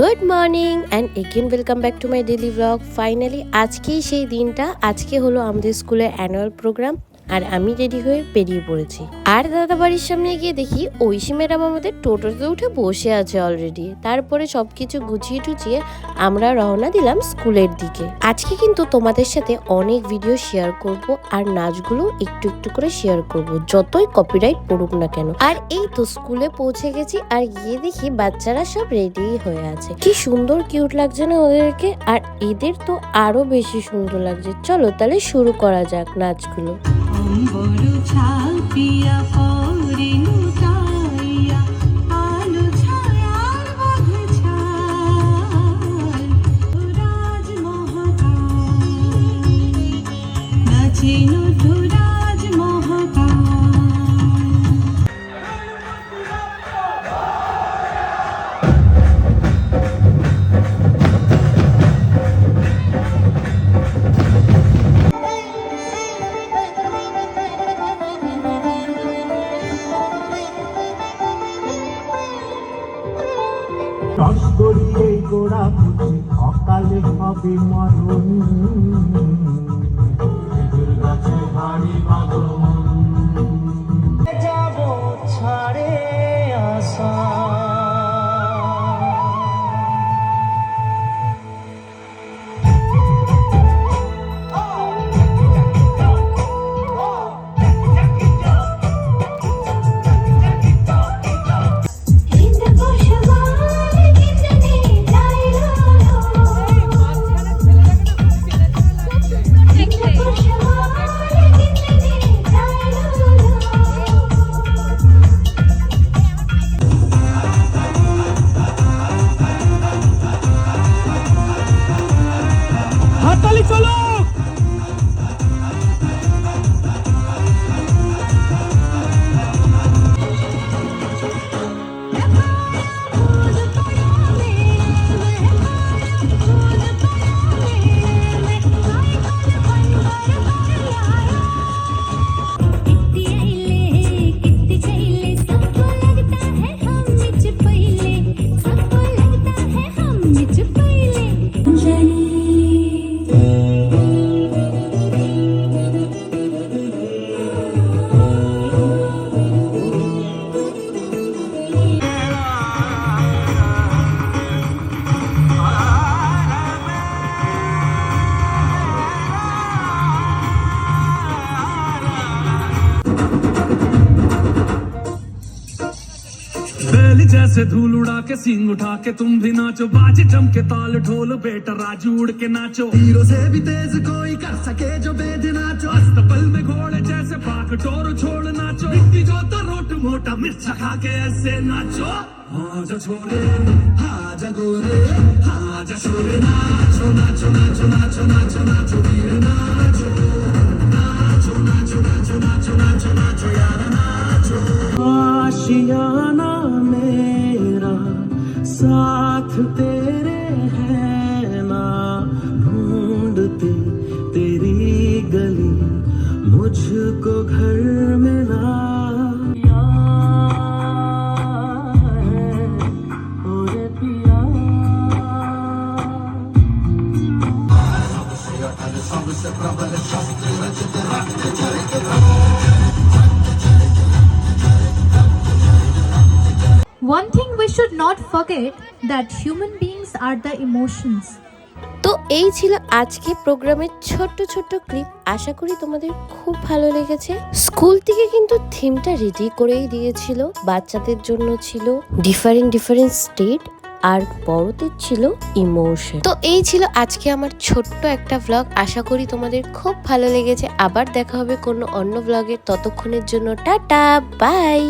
Good morning and again welcome back to my daily blog finally আজকেই সেই দিনটা। আজকে হলো আমাদের স্কুলের অ্যানুয়াল প্রোগ্রাম আর আমি রেডি হয়ে বেরিয়ে পড়েছি। আর দাদা বাড়ির সামনে গিয়ে দেখি ঐশী ম্যাডাম আমাদের টোটোতে উঠে বসে আছে অলরেডি তারপরে সবকিছু গুছিয়ে টুচিয়ে আমরা রওনা দিলাম স্কুলের দিকে। আজকে কিন্তু তোমাদের সাথে অনেক ভিডিও শেয়ার করব আর নাচগুলো একটু একটু করে শেয়ার করব, যতই কপিরাইট পড়ুক না কেন। আর এই তো স্কুলে পৌঁছে গেছি আর গিয়ে দেখি বাচ্চারা সব রেডি হয়ে আছে। কি সুন্দর কিউট লাগছে না ওদেরকে? আর এদের তো আরও বেশি সুন্দর লাগছে। চলো তাহলে শুরু করা যাক নাচগুলো। অম্বর ছাপিয়া পরিনু তাইয়া আলো ছায়ার বাঘ ছাল রাজমহতাল নাচিনু তো করিয়ে গোড়া পুঁজি অকালে হবে মরণ। গাছে হাড়ি বাঁধন बैल जैसे धूल उड़ा के सिंग उठा के तुम भी नाचो। बाज जम के ताल ढोल बेटा राजू उड़ के नाचो। हीरो से भी तेज कोई कर सके जो बेद नाचो। अस्तबल में घोड़े जैसे पाक टोर छोड़ नाचो। मिट्टी जो तो रोट मोटा मिर्चा खा के ऐसे नाचो। हाँ जा छोरे हाँ जा गोरे हाँ जा छोरे नाचो नाचो नाचो नाचो नाचो नाचो वीर नाचो नाचो। साथ तेरे है ना ढूंढती तेरी गली मुझको घर में ना Sabırsız kabalı çastı, acıdı, raktı, çarıkı, kabalı One thing we should not forget that human beings are the emotions. তো এই ছিল আজকে প্রোগ্রামের ছোট্ট ছোট্ট ক্লিপ। আশা করি তোমাদের খুব ভালো লেগেছে। স্কুল থেকে কিন্তু থিমটা রেডি করেই দিয়েছিল। বাচ্চাদের জন্য ছিল ডিফারেন্ট ডিফারেন্ট স্টেট আর বড়দের ছিল ইমোশন তো এই ছিল আজকে আমার ছোট্ট একটা ব্লগ আশা করি তোমাদের খুব ভালো লেগেছে। আবার দেখা হবে কোনো অন্য ব্লগে ততক্ষণের জন্য টাটা বাই